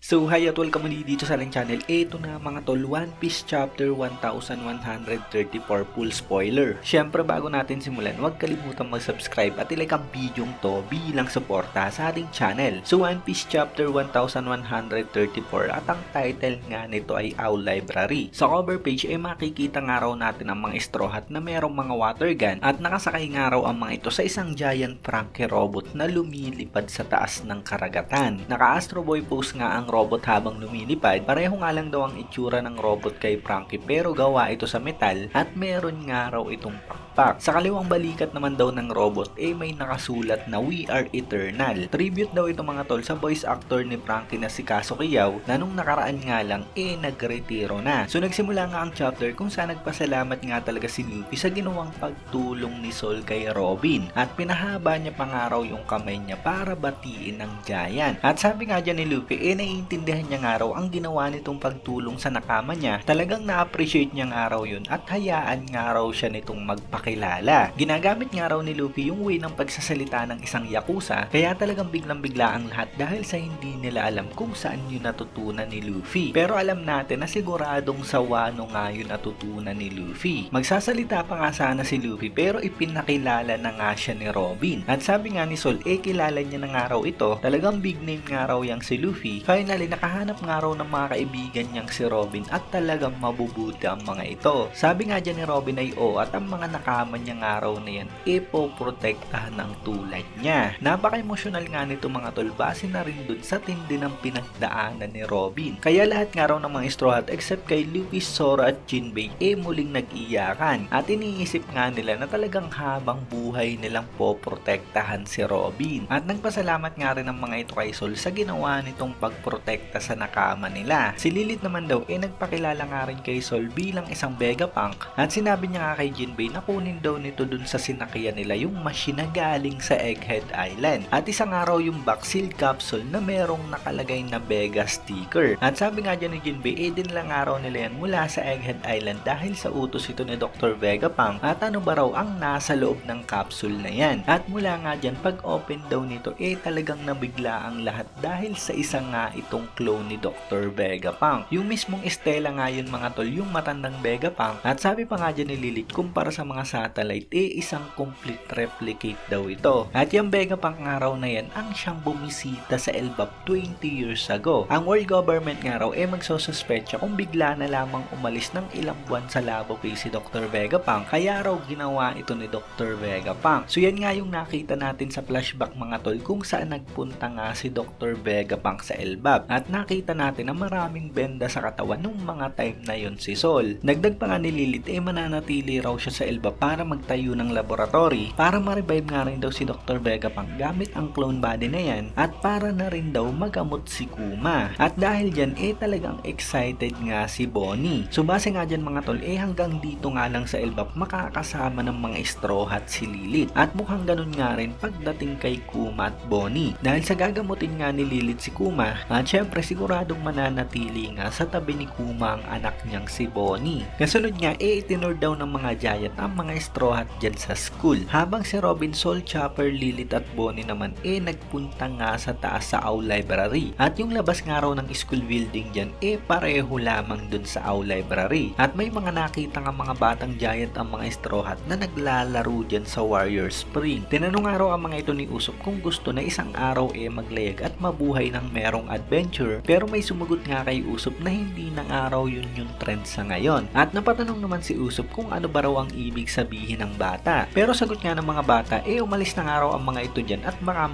So hi at welcome ulit dito sa ating channel. Ito na mga tol, One Piece Chapter 1134 full spoiler. Siyempre bago natin simulan, huwag kalimutan mag-subscribe at ilike ang video to bilang suporta sa ating channel. So One Piece Chapter 1134 at ang title nga nito ay Owl Library. Sa cover page ay makikita nga raw natin ang mga straw hat na merong mga water gun at nakasakay nga raw ang mga ito sa isang giant Frankie robot na lumilipad sa taas ng karagatan. Naka-Astro Boy pose nga ang robot habang lumilipad. Pareho nga lang daw ang itsura ng robot kay Frankie pero gawa ito sa metal at meron nga raw itong pakpak. Sa kaliwang balikat naman daw ng robot eh may nakasulat na We Are Eternal. Tribute daw ito mga tol sa voice actor ni Frankie na si Kaso Kiyaw na nung nakaraan nga lang eh nagretiro na. So nagsimula nga ang chapter kung saan nagpasalamat nga talaga si Luffy sa ginawang pagtulong ni Sol kay Robin at pinahaba niya pa nga raw yung kamay niya para batiin ng giant. At sabi nga dyan ni Luffy eh naiintindihan niya nga raw ang ginawa nitong pagtulong sa nakama niya. Talagang na-appreciate niya nga raw yun at hayaan nga raw siya nitong magpakilala. Ginagamit nga raw ni Luffy yung way ng pagsasalita ng isang Yakuza kaya talagang biglang-bigla ang lahat dahil sa hindi nila alam kung saan yun natutunan ni Luffy. Pero alam natin na siguradong sa Wano nga yun natutunan ni Luffy. Magsasalita pa nga sana si Luffy pero ipinakilala na nga siya ni Robin. At sabi nga ni Sol, eh kilala niya na nga raw ito. Talagang big name nga raw yang si Luffy. Finally, nakahanap nga raw ng mga kaibigan niyang si Robin at talagang mabubuti ang mga ito. Sabi nga dyan ni Robin ay oo at ang mga nakama niya nga raw na yan ipoprotektahan ng tulad niya. Napaka-emosyonal nga nito mga tol base na rin dun sa tindi ng pinagdaanan ni Robin. Kaya lahat nga raw ng mga Straw Hat except kay Luffy, Sora at Jinbei eh muling nag-iyakan. At iniisip nga nila na talagang habang buhay nilang poprotektahan si Robin. At nagpasalamat nga rin ang mga ito kay Sol sa ginawa nitong pagprotekta sa nakama nila. Si Lilith naman daw eh nagpakilala nga rin kay Sol bilang isang Vegapunk at sinabi niya nga kay Jinbei na kunin daw nito dun sa sinakyan nila yung machine galing sa Egghead Island. At isang araw yung Baxil capsule na merong nakalagay na Vega sticker. At sabi nga dyan ni Jinbei eh din lang araw nila yan mula sa Egghead Island dahil sa utos ito ni Dr. Vegapunk at ano ba raw ang nasa loob ng capsule na yan. At mula nga dyan pag open daw nito eh talagang nabigla ang lahat dahil sa isa nga itong clone ni Dr. Vegapunk. Yung mismong Estela nga yun mga tol, yung matandang Vegapunk. At sabi pa nga dyan ni Lilith, kumpara sa mga satellite, eh isang complete replicate daw ito. At yung Vegapunk nga raw na yan, ang siyang bumisita sa Elbap 20 years ago. Ang world government nga raw, eh magsosuspecha kung bigla na lamang umalis ng ilang buwan sa labo kay si Dr. Vegapunk. Kaya raw ginawa ito ni Dr. Vegapunk. So yan nga yung nakita natin sa flashback mga tol kung saan nagpunta nga si Dr. Vegapunk sa Elbap. At nakita natin na maraming benda sa katawan nung mga time na yon si Sol. Nagdag pa nga ni Lilith eh mananatili raw siya sa Elbap para magtayo ng laboratory para ma-revive nga rin daw si Dr. Vegapunk gamit ang clone body na yan at para na rin daw magamot si Kuma. At dahil dyan eh talagang excited nga si Bonnie. So base nga dyan mga tol eh hanggang dito nga lang sa Elbap makakasama ng mga straw hat si Lilith. At mukhang ganun nga rin pagdating kay Kuma at Bonnie. Dahil sa gagamutin nga ni Lilith si Kuma at syempre siguradong mananatili nga sa tabi ni Kuma ang anak niyang si Bonnie. Kasunod nga eh itinur daw ng mga giant ang mga straw hat dyan sa school. Habang si Robin, Soul Chopper, Lilith at Bonnie naman eh nagpunta nga sa taas sa Owl Library. At yung labas nga raw ng school building dyan eh pareho lamang dun sa Owl Library. At may mga nakita nga mga batang giant ang mga straw hat na naglalaro dyan sa Warrior Spring. Tinanong nga raw ang mga ito ni Usopp kung gusto na isang araw eh maglayag at mabuhay ng merong adventure pero may sumagot nga kay Usopp na hindi na araw yun yung trend sa ngayon. At napatanong naman si Usopp kung ano ba raw ang ibig sabihin ng bata. Pero sagot nga ng mga bata eh umalis na nga raw ang mga ito dyan at baka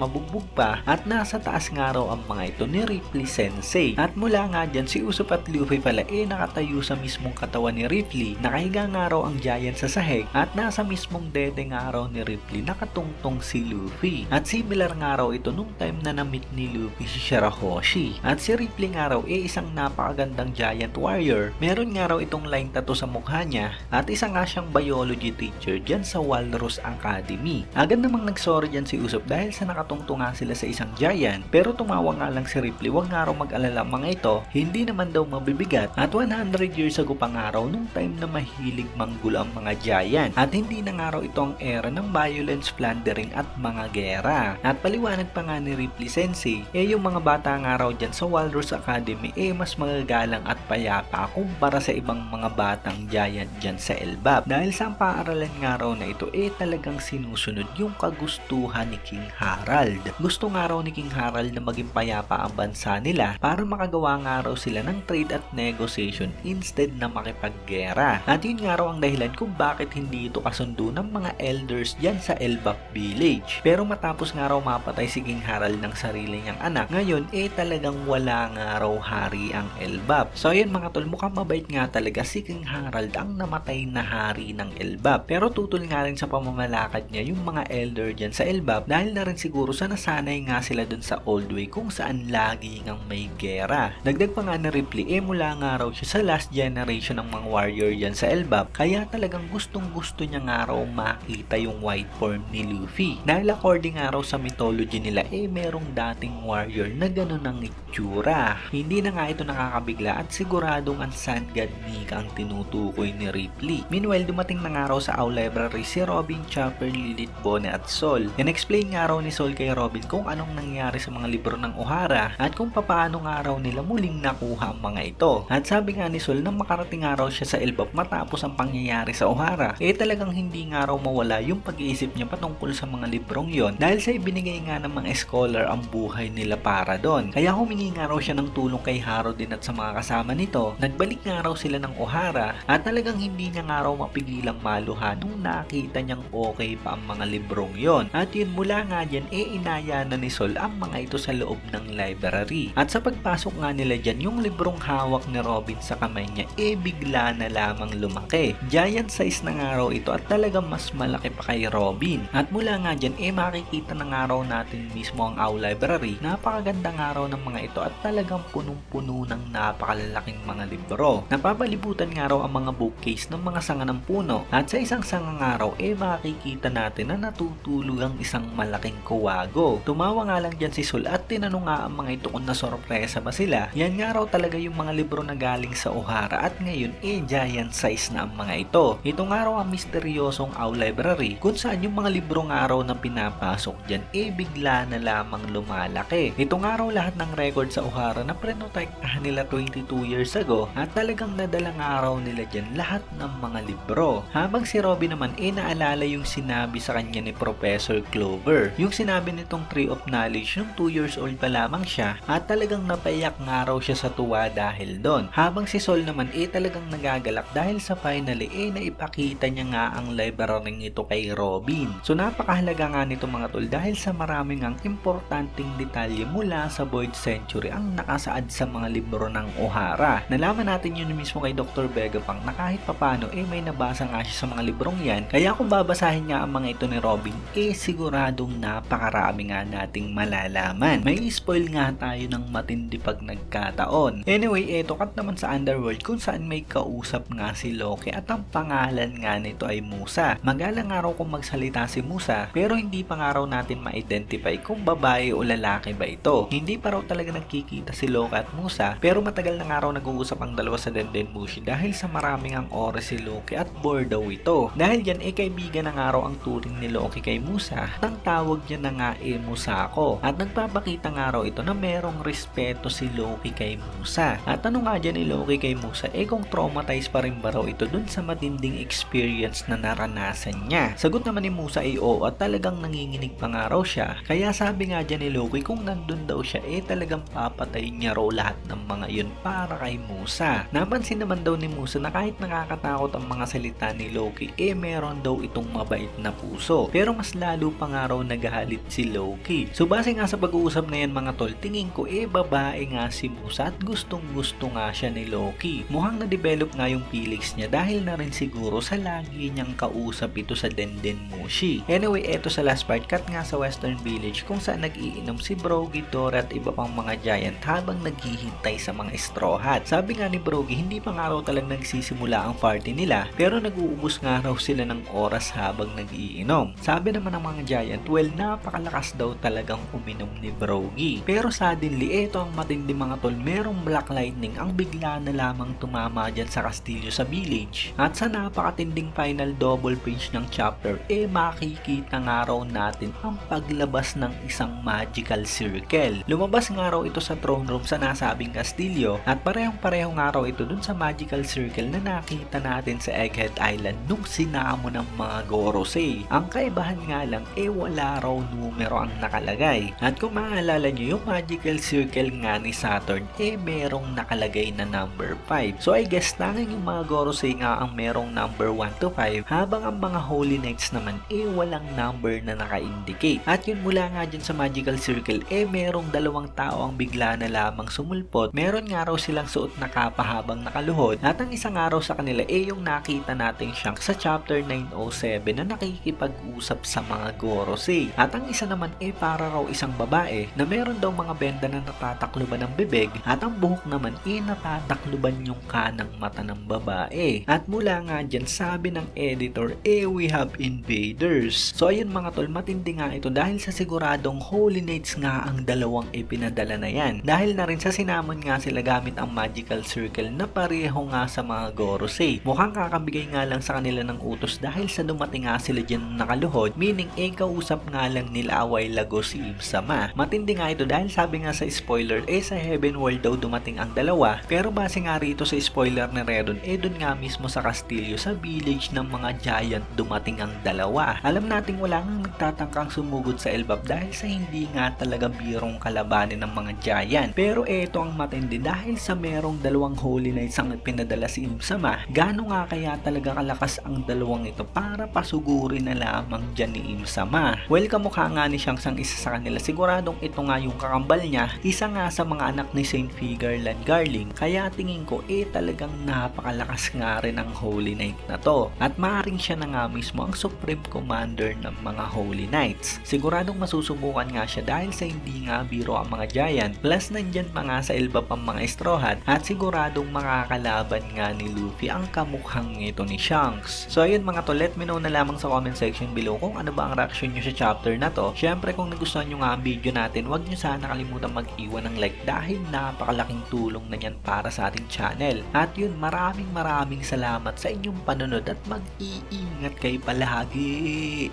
pa at nasa taas nga raw ang mga ito ni Ripley Sensei. At mula nga dyan si Usopp at Luffy pala eh nakatayo sa mismong katawan ni Ripley. Nakahiga nga raw ang giant sa sahig at nasa mismong dede nga raw ni Ripley nakatungtong si Luffy. At similar nga raw ito nung time na na-meet ni Luffy si Shirahoshi. At si Ripley nga raw eh isang napakagandang giant warrior. Meron nga raw itong line tattoo sa mukha niya at isa nga siyang biology teacher dyan sa Walrus Academy. Agad namang nagsorry dyan si Usopp dahil sa nakatungto nga sila sa isang giant pero tumawa nga lang si Ripley wag nga raw mag-alala mga ito hindi naman daw mabibigat at 100 years ago pa nga raw nung time na mahilig manggul ang mga giant at hindi na nga raw ito ang era ng violence, plundering at mga gera. At paliwanag pa nga ni Ripley Sensei, eh yung mga bata nga raw dyan sa Walrus Academy eh mas magagalang at payapa kumpara sa ibang mga batang giant dyan sa Elbap. Dahil sa paaralan nga raw na ito eh talagang sinusunod yung kagustuhan ni King Harald. Gusto nga raw ni King Harald na maging payapa ang bansa nila para makagawa nga raw sila ng trade at negotiation instead na makipaggera. At yun nga raw ang dahilan kung bakit hindi ito kasundo ng mga elders dyan sa Elbap Village. Pero matapos nga raw mapatay si King Harald ng sarili niyang anak, ngayon eh talagang wala nga raw hari ang Elbap. So ayun mga tol, mukhang mabait nga talaga si King Harald ang namatay na hari ng Elbap. Pero tutol nga rin sa pamamalakad niya yung mga elder dyan sa Elbap dahil na rin siguro sa nasanay nga sila dun sa old way kung saan lagi ngang may gera. Dagdag pa nga ni Ripley, eh mula nga raw siya sa last generation ng mga warrior dyan sa Elbap, kaya talagang gustong gusto niya nga raw makita yung white form ni Luffy. Dahil according nga raw sa mythology nila, eh merong dating warrior na ganun ang itsura. Hindi na nga ito nakakabigla at siguradong ang Sand God Nika ang tinutukoy ni Ripley. Meanwhile, dumating na nga raw sa Owl Library si Robin, Chopper, Lilith, Bonnie at Sol. In-explain nga raw ni Sol kay Robin kung anong nangyari sa mga libro ng Ohara at kung papaano nga raw nila muling nakuha ang mga ito. At sabi nga ni Sol na makarating nga raw siya sa Elbap matapos ang pangyayari sa Ohara, eh talagang hindi nga raw mawala yung pag-iisip niya patungkol sa mga librong yon dahil sa ibinigay nga ng mga scholar ang buhay nila para doon. Kaya humingi nga raw siya ng tulong kay Haro din at sa mga kasama nito. Nagbalik nga raw sila ng Ohara at talagang hindi niya nga raw mapigilang maluha nung nakita niyang okay pa ang mga librong yon. At yun mula nga dyan, e inaya na ni Sol ang mga ito sa loob ng library. At sa pagpasok nga nila dyan, yung librong hawak ni Robin sa kamay niya, e bigla na lamang lumaki. Giant size na nga raw ito at talagang mas malaki pa kay Robin. At mula nga dyan, e makikita na nga raw natin mismo ang Owl Library. Napakaganda nga raw ng mga ito at talagang punong-puno ng napakalalaking mga libro. Napapalibutan nga raw ang mga bookcase ng mga sanga ng puno. At sa isang sanga nga raw, e makikita natin na natutulog ang isang malaking kuwago. Tumawa nga lang dyan si Sol at tinanong nga ang mga ito kung nasorpresa ba sila. Yan nga raw talaga yung mga libro na galing sa Ohara at ngayon e giant size na ang mga ito. Ito nga raw ang misteryosong Owl Library kung saan yung mga libro nga raw na pinapasok dyan e bigla na lamang lumalaki. Ito nga raw lahat ng record sa Ohara na prenotektahan nila 22 years ago at talagang nadala nga raw nila dyan lahat ng mga libro. Habang si Robin naman e naalala yung sinabi sa kanya ni Professor Clover. Yung sinabi nitong Tree of Knowledge nung 2 years old pa lamang siya at talagang napayak nga raw siya sa tuwa dahil doon. Habang si Sol naman eh talagang nagagalak dahil sa finally eh naipakita niya nga ang library ito kay Robin. So napakahalaga nga nito mga tol dahil sa maraming ang importanteng detalye mula sa Void Century ang nakasaad sa mga libro ng Ohara. Nalaman natin yun mismo kay Dr. Vegapunk na kahit papano eh may nabasa nga siya sa mga librong yan. Kaya kung babasahin nga ang mga ito ni Robin eh siguradong napakarami nga nating malalaman. May spoil nga tayo ng matindi pag nagkataon. Anyway, eto kat naman sa Underworld kung saan may kausap nga si Loki at ang pangalan nga nito ay Musa. Magalang nga raw kung magsalita si Musa pero hindi pa nga raw natin ma-identify kung babae o lalaki ba ito. Hindi pa raw talaga nagkikita si Loki at Musa pero matagal na nga raw nag-uusap ang dalawa sa Dendenmushi dahil sa maraming ang oras si Loki at bored daw ito. Dahil dyan eh kaibigan na nga raw ang turing ni Loki kay Musa at ang tawag niya na nga eh Musako. At nagpapakita nga raw ito na merong respeto si Loki kay Musa. At ano nga dyan ni Loki kay Musa eh kung traumatized pa rin ba raw ito dun sa matinding experience na naranasan niya. Sagot naman ni Musa ay oo at talagang nanginginig pa nga raw siya. Kaya sabi nga dyan ni Loki kung nandun daw siya eh talagang papatay niya raw lahat ng mga yun para kay Musa. Napansin naman daw ni Musa na kahit nakakatakot ang mga salita ni Loki eh meron daw itong mabait na puso. Pero mas lalo pa nga raw nagahalit si Loki. So base nga sa pag-uusap na yan mga tol, tingin ko eh babae nga si Musa at gustong gusto nga siya ni Loki. Mukhang na-develop nga yung feelings niya dahil na rin siguro sa lagi niyang kausap ito sa Denden Mushi. Anyway, eto sa last part, cut nga sa Western Village kung saan nag-iinom si Brogy, Dora at iba pang mga giant habang naghihintay sa mga straw hat. Sabi nga ni Brogy, hindi pa nga raw talagang nagsisimula ang party nila pero nag-uubos nag-uubos nga raw sila ng oras habang nagiinom. Sabi naman ng mga Giant, well, napakalakas daw talagang uminom ni Brogy. Pero suddenly, eto ang matindi mga tol, merong Black Lightning ang bigla na lamang tumama dyan sa kastilyo sa village. At sa napakatinding final double page ng chapter, eh makikita nga raw natin ang paglabas ng isang magical circle. Lumabas nga raw ito sa throne room sa nasabing kastilyo at parehong-pareho nga raw ito dun sa magical circle na nakita natin sa Egghead Island nung sinamo ng mga Gorosei. Ang kaibahan nga lang, eh wala raw numero ang nakalagay. At kung maalala nyo, yung magical circle nga ni Saturn, eh merong nakalagay na number 5. So I guess tanging yung mga Gorosei nga ang merong number 1 to 5, habang ang mga Holy Knights naman, eh walang number na naka-indicate. At yun mula nga dyan sa magical circle, eh merong dalawang tao ang bigla na lamang sumulpot. Meron nga raw silang suot na kapa habang nakaluhod. At ang isang araw sa kanila, eh yung nakita natin siyang sa chapter 907 na nakikipag-usap sa mga Gorosei. At ang isa naman, eh para raw isang babae na meron daw mga benda na natatakluban ng bibig at ang buhok naman, eh natatakluban yung kanang mata ng babae. At mula nga dyan, sabi ng editor, eh we have invaders. So ayun mga tol, matindi nga ito dahil sa siguradong Holy Knights nga ang dalawang ipinadala na yan. Dahil na rin sa sinamon nga sila gamit ang magical circle na pareho nga sa mga Gorosei. Mukhang kakabigay nga lang sa kanila ng utos dahil sa dumating nga sila dyan nakaluhod, meaning eh kausap nga lang nila Away Lago si Imsama. Matindi nga ito dahil sabi nga sa spoiler, eh sa Heaven World daw dumating ang dalawa, pero base nga rito sa spoiler ni Redon, eh dun nga mismo sa kastilyo sa village ng mga giant dumating ang dalawa. Alam nating wala nga nagtatangkang sumugod sa Elbap dahil sa hindi nga talaga birong kalabanin ng mga giant. Pero eto ang matindi dahil sa merong dalawang Holy Knights ang pinadala si Imsama, gaano nga kaya talaga kalakas ang dalawang ito para pasugurin na lamang dyan ni Imsama. Well, kamukha nga ni Shanks ang isa sa kanila. Siguradong ito nga yung kakambal niya, isa nga sa mga anak ni Saint Figarland Garling. Kaya tingin ko, eh talagang napakalakas nga rin ang Holy Knight na to. At maaaring siya na nga mismo ang Supreme Commander ng mga Holy Knights. Siguradong masusubukan nga siya dahil sa hindi nga biro ang mga giant. Plus nandyan pa nga sa Elbap ang mga Straw Hat at siguradong makakalaban nga ni Luffy ang kamukhang ito ni Shanks. So ayun mga to, let me know na lamang sa comment section below kung ano ba ang reaction nyo sa chapter na to. Syempre kung nagustuhan nyo nga ang video natin, huwag nyo sana kalimutan mag-iwan ng like dahil napakalaking tulong na yan para sa ating channel. At yun, maraming maraming salamat sa inyong panonood at mag-iingat kayo palagi.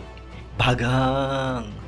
Bagang!